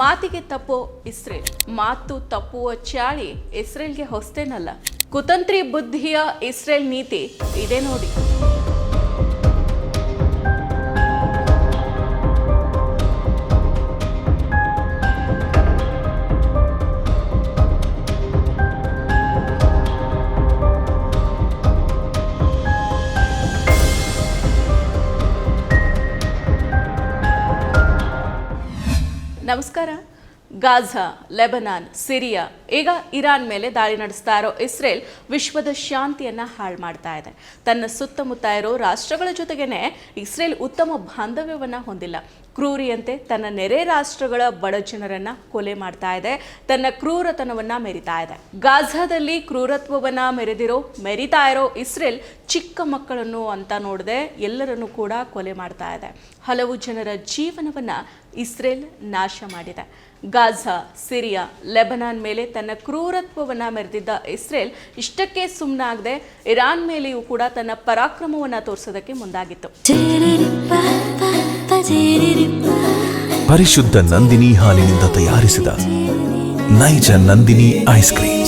ಮಾತಿಗೆ ತಪ್ಪೋ ಇಸ್ರೇಲ್ ಮಾತು ತಪ್ಪುವ ಚಾಳಿ ಇಸ್ರೇಲ್ಗೆ ಹೊಸ್ತೇನಲ್ಲ. ಕುತಂತ್ರಿ ಬುದ್ಧಿಯ ಇಸ್ರೇಲ್ ನೀತಿ ಇದೆ ನೋಡಿ. ನಮಸ್ಕಾರ. ಗಾಜಾ ಲೆಬನಾನ್ ಸಿರಿಯಾ ಈಗ ಇರಾನ್ ಮೇಲೆ ದಾಳಿ ನಡೆಸ್ತಾ ಇರೋ ಇಸ್ರೇಲ್ ವಿಶ್ವದ ಶಾಂತಿಯನ್ನ ಹಾಳು ಮಾಡ್ತಾ ಇದೆ. ತನ್ನ ಸುತ್ತಮುತ್ತ ಇರೋ ರಾಷ್ಟ್ರಗಳ ಜೊತೆಗೇನೆ ಇಸ್ರೇಲ್ ಉತ್ತಮ ಬಾಂಧವ್ಯವನ್ನ ಹೊಂದಿಲ್ಲ. ಕ್ರೂರಿಯಂತೆ ತನ್ನ ನೆರೆ ರಾಷ್ಟ್ರಗಳ ಬಡ ಜನರನ್ನ ಕೊಲೆ ಮಾಡ್ತಾ ಇದೆ. ತನ್ನ ಕ್ರೂರತನವನ್ನ ಮೆರಿತಾ ಇದೆ. ಗಾಝಾದಲ್ಲಿ ಕ್ರೂರತ್ವವನ್ನ ಮೆರೆದಿರೋ, ಮೆರಿತಾ ಇರೋ ಇಸ್ರೇಲ್ ಚಿಕ್ಕ ಮಕ್ಕಳನ್ನು ಅಂತ ನೋಡದೆ ಎಲ್ಲರನ್ನು ಕೂಡ ಕೊಲೆ ಮಾಡ್ತಾ ಇದೆ. ಹಲವು ಜನರ ಜೀವನವನ್ನ ಇಸ್ರೇಲ್ ನಾಶ ಮಾಡಿದೆ. ಗಾಝಾ ಸಿರಿಯಾ, ಲೆಬನಾನ್ ಮೇಲೆ ತನ್ನ ಕ್ರೂರತ್ವವನ್ನ ಮೆರೆದಿದ್ದ ಇಸ್ರೇಲ್ ಇಷ್ಟಕ್ಕೆ ಸುಮ್ಮನಾಗದೆ ಇರಾನ್ ಮೇಲೆಯೂ ಕೂಡ ತನ್ನ ಪರಾಕ್ರಮವನ್ನ ತೋರಿಸೋದಕ್ಕೆ ಮುಂದಾಗಿತ್ತು. ಪರಿಶುದ್ಧ ನಂದಿನಿ ಹಾಲಿನಿಂದ ತಯಾರಿಸಿದ ನೈಜ ನಂದಿನಿ ಐಸ್ ಕ್ರೀಮ್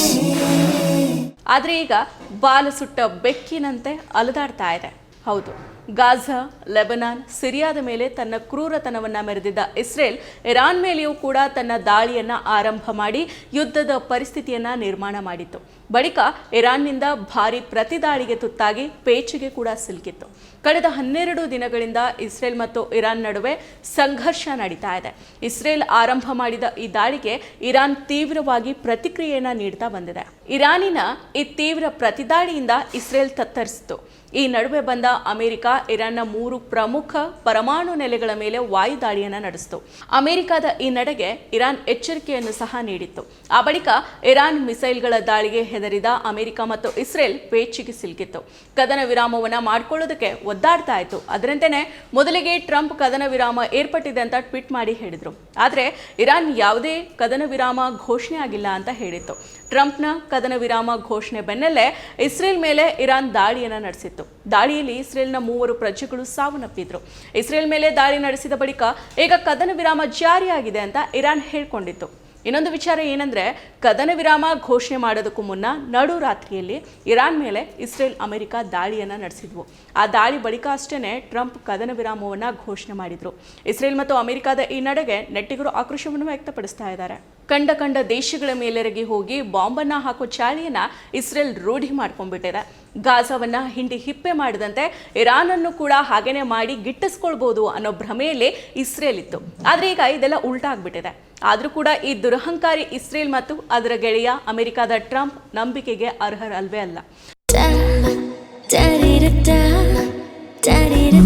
ಆದರೆ ಈಗ ಬಾಲ ಸುಟ್ಟ ಬೆಕ್ಕಿನಂತೆ ಅಲದಾಡ್ತಾ ಇದೆ. ಹೌದು. ಗಾಜಾ, ಲೆಬನಾನ್, ಸಿರಿಯಾದ ಮೇಲೆ ತನ್ನ ಕ್ರೂರತನವನ್ನು ಮೆರೆದಿದ್ದ ಇಸ್ರೇಲ್, ಇರಾನ್ ಮೇಲೆಯೂ ಕೂಡ ತನ್ನ ದಾಳಿಯನ್ನ ಆರಂಭ ಮಾಡಿ ಯುದ್ಧದ ಪರಿಸ್ಥಿತಿಯನ್ನ ನಿರ್ಮಾಣ ಮಾಡಿತ್ತು. ಬಳಿಕ ಇರಾನ್ನಿಂದ ಭಾರಿ ಪ್ರತಿದಾಳಿಗೆ ತುತ್ತಾಗಿ ಪೇಚಿಗೆ ಕೂಡ ಸಿಲುಕಿತ್ತು. ಕಳೆದ ಹನ್ನೆರಡು ದಿನಗಳಿಂದ ಇಸ್ರೇಲ್ ಮತ್ತು ಇರಾನ್ ನಡುವೆ ಸಂಘರ್ಷ ನಡೀತಾ ಇದೆ. ಇಸ್ರೇಲ್ ಆರಂಭ ಮಾಡಿದ ಈ ದಾಳಿಗೆ ಇರಾನ್ ತೀವ್ರವಾಗಿ ಪ್ರತಿಕ್ರಿಯೆಯನ್ನು ನೀಡ್ತಾ ಬಂದಿದೆ. ಇರಾನಿನ ಈ ತೀವ್ರ ಪ್ರತಿದಾಳಿಯಿಂದ ಇಸ್ರೇಲ್ ತತ್ತರಿಸಿತು. ಈ ನಡುವೆ ಬಂದ ಅಮೆರಿಕ, ಇರಾನ್ನ ಮೂರು ಪ್ರಮುಖ ಪರಮಾಣು ನೆಲೆಗಳ ಮೇಲೆ ವಾಯುದಾಳಿಯನ್ನು ನಡೆಸಿತು. ಅಮೆರಿಕದ ಈ ನಡೆಗೆ ಇರಾನ್ ಎಚ್ಚರಿಕೆಯನ್ನು ಸಹ ನೀಡಿತ್ತು. ಆ ಬಳಿಕ ಇರಾನ್ ಮಿಸೈಲ್ಗಳ ದಾಳಿಗೆ ಹೆದರಿದ ಅಮೆರಿಕ ಮತ್ತು ಇಸ್ರೇಲ್ ಪೇಚಿಗೆ ಸಿಲುಕಿತ್ತು. ಕದನ ವಿರಾಮವನ್ನ ಮಾಡಿಕೊಳ್ಳೋದಕ್ಕೆ ಒದ್ದಾಡ್ತಾ ಇತ್ತು. ಅದರಂತೆಯೇ ಮೊದಲಿಗೆ ಟ್ರಂಪ್ ಕದನ ವಿರಾಮ ಏರ್ಪಟ್ಟಿದೆ ಅಂತ ಟ್ವೀಟ್ ಮಾಡಿ ಹೇಳಿದ್ರು. ಆದರೆ ಇರಾನ್ ಯಾವುದೇ ಕದನ ವಿರಾಮ ಘೋಷಣೆ ಆಗಿಲ್ಲ ಅಂತ ಹೇಳಿತ್ತು. ಟ್ರಂಪ್ನ ಕದನ ವಿರಾಮ ಘೋಷಣೆ ಬೆನ್ನಲ್ಲೇ ಇಸ್ರೇಲ್ ಮೇಲೆ ಇರಾನ್ ದಾಳಿಯನ್ನು ನಡೆಸಿತ್ತು. ದಾಳಿಯಲ್ಲಿ ಇಸ್ರೇಲ್ನ ಮೂವರು ಪ್ರಜೆಗಳು ಸಾವನ್ನಪ್ಪಿದ್ರು. ಇಸ್ರೇಲ್ ಮೇಲೆ ದಾಳಿ ನಡೆಸಿದ ಬಳಿಕ ಈಗ ಕದನ ವಿರಾಮ ಜಾರಿಯಾಗಿದೆ ಅಂತ ಇರಾನ್ ಹೇಳ್ಕೊಂಡಿತ್ತು. ಇನ್ನೊಂದು ವಿಚಾರ ಏನಂದ್ರೆ, ಕದನ ವಿರಾಮ ಘೋಷಣೆ ಮಾಡೋದಕ್ಕೂ ಮುನ್ನ ನಡು ರಾತ್ರಿಯಲ್ಲಿ ಇರಾನ್ ಮೇಲೆ ಇಸ್ರೇಲ್ ಅಮೆರಿಕ ದಾಳಿಯನ್ನ ನಡೆಸಿದ್ವು. ಆ ದಾಳಿ ಬಳಿಕ ಅಷ್ಟೇ ಟ್ರಂಪ್ ಕದನ ವಿರಾಮವನ್ನ ಘೋಷಣೆ ಮಾಡಿದ್ರು. ಇಸ್ರೇಲ್ ಮತ್ತು ಅಮೆರಿಕದ ಈ ನಡೆಗೆ ನೆಟ್ಟಿಗರು ಆಕ್ರೋಶವನ್ನು ವ್ಯಕ್ತಪಡಿಸ್ತಾ ಇದ್ದಾರೆ. ಕಂಡ ಕಂಡ ದೇಶಗಳ ಮೇಲೆರಗಿ ಹೋಗಿ ಬಾಂಬನ್ನ ಹಾಕೋ ಚಾಳಿಯನ್ನ ಇಸ್ರೇಲ್ ರೂಢಿ ಮಾಡ್ಕೊಂಡ್ಬಿಟ್ಟಿದೆ. ಗಾಜಾವನ್ನ ಹಿಂಡಿ ಹಿಪ್ಪೆ ಮಾಡಿದಂತೆ ಇರಾನ್ ಅನ್ನು ಕೂಡ ಹಾಗೇನೆ ಮಾಡಿ ಗಿಟ್ಟಿಸ್ಕೊಳ್ಬೋದು ಅನ್ನೋ ಭ್ರಮೆಯಲ್ಲಿ ಇಸ್ರೇಲ್ ಇತ್ತು ಆದ್ರೆ ಈಗ ಇದೆಲ್ಲ ಉಲ್ಟಾ ಆಗ್ಬಿಟ್ಟಿದೆ ಆದ್ರೂ ಕೂಡ ಈ ದುರಹಂಕಾರಿ ಇಸ್ರೇಲ್ ಮತ್ತು ಅದರ ಗೆಳೆಯ ಅಮೆರಿಕದ ಟ್ರಂಪ್ ನಂಬಿಕೆಗೆ ಅರ್ಹರಲ್ವೇ ಅಲ್ಲ.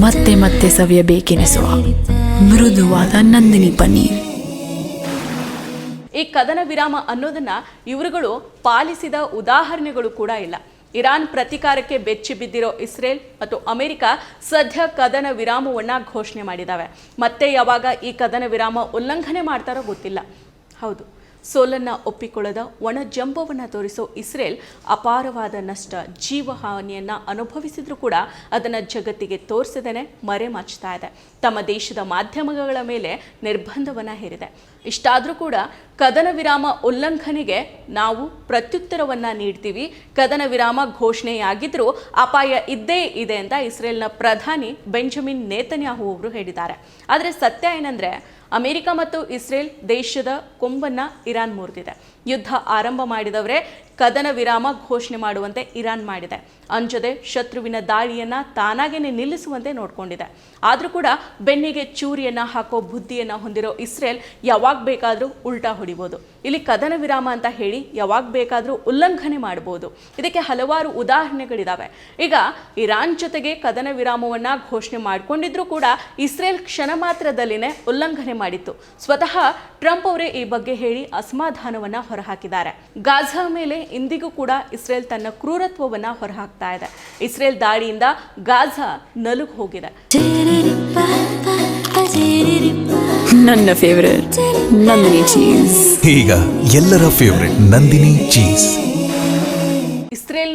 ಮತ್ತೆ ಮತ್ತೆ ಸವಿಯಬೇಕೆನಿಸುವ ಮೃದುವಾದ ನಂದಿನಿ ಪನ್ನೀರ್. ಈ ಕದನ ವಿರಾಮ ಅನ್ನೋದನ್ನ ಇವರುಗಳು ಪಾಲಿಸಿದ ಉದಾಹರಣೆಗಳು ಕೂಡ ಇಲ್ಲ. ಇರಾನ್ ಪ್ರತಿಕಾರಕ್ಕೆ ಬೆಚ್ಚಿ ಬಿದ್ದಿರೋ ಇಸ್ರೇಲ್ ಮತ್ತು ಅಮೆರಿಕ ಸದ್ಯ ಕದನ ವಿರಾಮವನ್ನ ಘೋಷಣೆ ಮಾಡಿದಾವೆ. ಮತ್ತೆ ಯಾವಾಗ ಈ ಕದನ ವಿರಾಮ ಉಲ್ಲಂಘನೆ ಮಾಡ್ತಾರೋ ಗೊತ್ತಿಲ್ಲ. ಹೌದು. ಸೋಲನ್ನ ಒಪ್ಪಿಕೊಳ್ಳದ ಒಣ ಜಂಬವನ್ನು ತೋರಿಸೋ ಇಸ್ರೇಲ್ ಅಪಾರವಾದ ನಷ್ಟ ಜೀವಹಾನಿಯನ್ನು ಅನುಭವಿಸಿದ್ರೂ ಕೂಡ ಅದನ್ನು ಜಗತ್ತಿಗೆ ತೋರಿಸದೇನೆ ಮರೆಮಾಚ್ತಾ ಇದೆ. ತಮ್ಮ ದೇಶದ ಮಾಧ್ಯಮಗಳ ಮೇಲೆ ನಿರ್ಬಂಧವನ್ನು ಹೇರಿದೆ. ಇಷ್ಟಾದರೂ ಕೂಡ ಕದನ ವಿರಾಮ ಉಲ್ಲಂಘನೆಗೆ ನಾವು ಪ್ರತ್ಯುತ್ತರವನ್ನು ನೀಡ್ತೀವಿ. ಕದನ ವಿರಾಮ ಘೋಷಣೆಯಾಗಿದ್ದರೂ ಅಪಾಯ ಇದ್ದೇ ಇದೆ ಅಂತ ಇಸ್ರೇಲ್ನ ಪ್ರಧಾನಿ ಬೆಂಜಮಿನ್ ನೇತನ್ಯಾಹು ಅವರು ಹೇಳಿದ್ದಾರೆ. ಆದರೆ ಸತ್ಯ ಏನಂದ್ರೆ ಅಮೆರಿಕ ಮತ್ತು ಇಸ್ರೇಲ್ ದೇಶದ ಕೊಂಬನ್ನ ಇರಾನ್ ಮುರಿದಿದೆ. ಯುದ್ಧ ಆರಂಭ ಮಾಡಿದವರೇ ಕದನ ವಿರಾಮ ಘೋಷಣೆ ಮಾಡುವಂತೆ ಇರಾನ್ ಮಾಡಿದೆ. ಅಂಜದೆ ಶತ್ರುವಿನ ದಾಳಿಯನ್ನ ತಾನಾಗೇನೆ ನಿಲ್ಲಿಸುವಂತೆ ನೋಡ್ಕೊಂಡಿದೆ. ಆದರೂ ಕೂಡ ಬೆನ್ನಿಗೆ ಚೂರಿಯನ್ನ ಹಾಕೋ ಬುದ್ಧಿಯನ್ನ ಹೊಂದಿರೋ ಇಸ್ರೇಲ್ ಯಾವಾಗ ಬೇಕಾದರೂ ಉಲ್ಟಾ ಹೊಡಿಬೋದು. ಇಲ್ಲಿ ಕದನ ವಿರಾಮ ಅಂತ ಹೇಳಿ ಯಾವಾಗ ಬೇಕಾದರೂ ಉಲ್ಲಂಘನೆ ಮಾಡಬಹುದು ಇದಕ್ಕೆ ಹಲವಾರು ಉದಾಹರಣೆಗಳಿದಾವೆ. ಈಗ ಇರಾನ್ ಜೊತೆಗೆ ಕದನ ವಿರಾಮವನ್ನು ಘೋಷಣೆ ಮಾಡಿಕೊಂಡಿದ್ರೂ ಕೂಡ ಇಸ್ರೇಲ್ ಕ್ಷಣ ಮಾತ್ರದಲ್ಲಿನೇ ಉಲ್ಲಂಘನೆ ಮಾಡಿತ್ತು. ಸ್ವತಃ ಟ್ರಂಪ್ ಅವರೇ ಈ ಬಗ್ಗೆ ಹೇಳಿ ಅಸಮಾಧಾನವನ್ನು ಹೊರಹಾಕಿದ್ದಾರೆ. ಗಾಜಾ ಮೇಲೆ ಇಂದಿಗೂ ಕೂಡ ಇಸ್ರೇಲ್ ತನ್ನ ಕ್ರೂರತ್ವವನ್ನು ಹೊರಹಾಕ್ತಾ ಇದೆ. ಇಸ್ರೇಲ್ ದಾಳಿಯಿಂದ ಗಾಜಾ ನಲುಗ್ ಹೋಗಿದೆ. ನನ್ನ ಫೇವರೇಟ್ ನಂದಿನಿ ಚೀಸ್ ಈಗ ಎಲ್ಲರ ಫೇವರೆಟ್ ನಂದಿನಿ ಚೀಸ್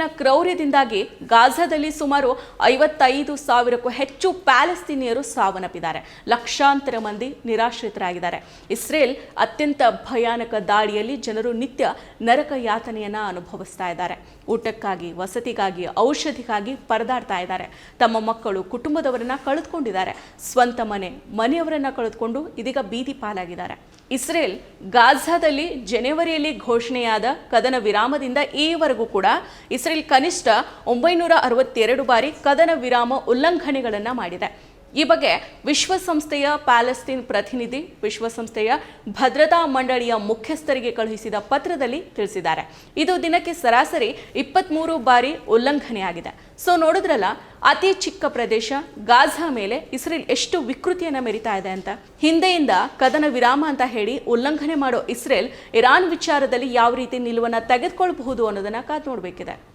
ಕ್ರೌರ್ಯದಿಂದಾಗಿ ಗಾಜಾದಲ್ಲಿ ಸುಮಾರು ಐವತ್ತೈದು ಸಾವಿರಕ್ಕೂ ಹೆಚ್ಚು ಪ್ಯಾಲೆಸ್ತೀನಿಯರು ಸಾವನ್ನಪ್ಪಿದ್ದಾರೆ. ಲಕ್ಷಾಂತರ ಮಂದಿ ನಿರಾಶ್ರಿತರಾಗಿದ್ದಾರೆ. ಇಸ್ರೇಲ್ ಅತ್ಯಂತ ಭಯಾನಕ ದಾಳಿಯಲ್ಲಿ ಜನರು ನಿತ್ಯ ನರಕ ಯಾತನೆಯನ್ನು ಅನುಭವಿಸ್ತಾ ಇದ್ದಾರೆ. ಊಟಕ್ಕಾಗಿ, ವಸತಿಗಾಗಿ, ಔಷಧಿಗಾಗಿ ಪರದಾಡ್ತಾ ಇದ್ದಾರೆ. ತಮ್ಮ ಮಕ್ಕಳು, ಕುಟುಂಬದವರನ್ನ ಕಳೆದುಕೊಂಡಿದ್ದಾರೆ. ಸ್ವಂತ ಮನೆ, ಮನೆಯವರನ್ನ ಕಳೆದುಕೊಂಡು ಇದೀಗ ಬೀದಿ ಪಾಲಾಗಿದ್ದಾರೆ. ಇಸ್ರೇಲ್ ಗಾಜಾದಲ್ಲಿ ಜನವರಿಯಲ್ಲಿ ಘೋಷಣೆಯಾದ ಕದನ ವಿರಾಮದಿಂದ ಈವರೆಗೂ ಕೂಡ ಇಸ್ರೇಲ್ ಕನಿಷ್ಠ ಒಂಬೈನೂರ ಅರವತ್ತೆರಡು ಬಾರಿ ಕದನ ವಿರಾಮ ಉಲ್ಲಂಘನೆಗಳನ್ನು ಮಾಡಿದೆ. ಈ ಬಗ್ಗೆ ವಿಶ್ವಸಂಸ್ಥೆಯ ಪ್ಯಾಲೆಸ್ತೀನ್ ಪ್ರತಿನಿಧಿ, ವಿಶ್ವಸಂಸ್ಥೆಯ ಭದ್ರತಾ ಮಂಡಳಿಯ ಮುಖ್ಯಸ್ಥರಿಗೆ ಕಳುಹಿಸಿದ ಪತ್ರದಲ್ಲಿ ತಿಳಿಸಿದ್ದಾರೆ. ಇದು ದಿನಕ್ಕೆ ಸರಾಸರಿ ಇಪ್ಪತ್ತ್ಮೂರು ಬಾರಿ ಉಲ್ಲಂಘನೆಯಾಗಿದೆ. ಸೊ, ನೋಡಿದ್ರಲ್ಲ, ಅತಿ ಚಿಕ್ಕ ಪ್ರದೇಶ, ಗಾಝಾ ಮೇಲೆ ಇಸ್ರೇಲ್ ಎಷ್ಟು ವಿಕೃತಿಯನ್ನು ಮೆರಿತಾ ಇದೆ ಅಂತ. ಹಿಂದೆಯಿಂದ ಕದನ ವಿರಾಮ ಅಂತ ಹೇಳಿ ಉಲ್ಲಂಘನೆ ಮಾಡೋ ಇಸ್ರೇಲ್ ಇರಾನ್ ವಿಚಾರದಲ್ಲಿ ಯಾವ ರೀತಿ ನಿಲುವನ್ನು ತೆಗೆದುಕೊಳ್ಬಹುದು ಅನ್ನೋದನ್ನು ಕಾದು ನೋಡಬೇಕಿದೆ.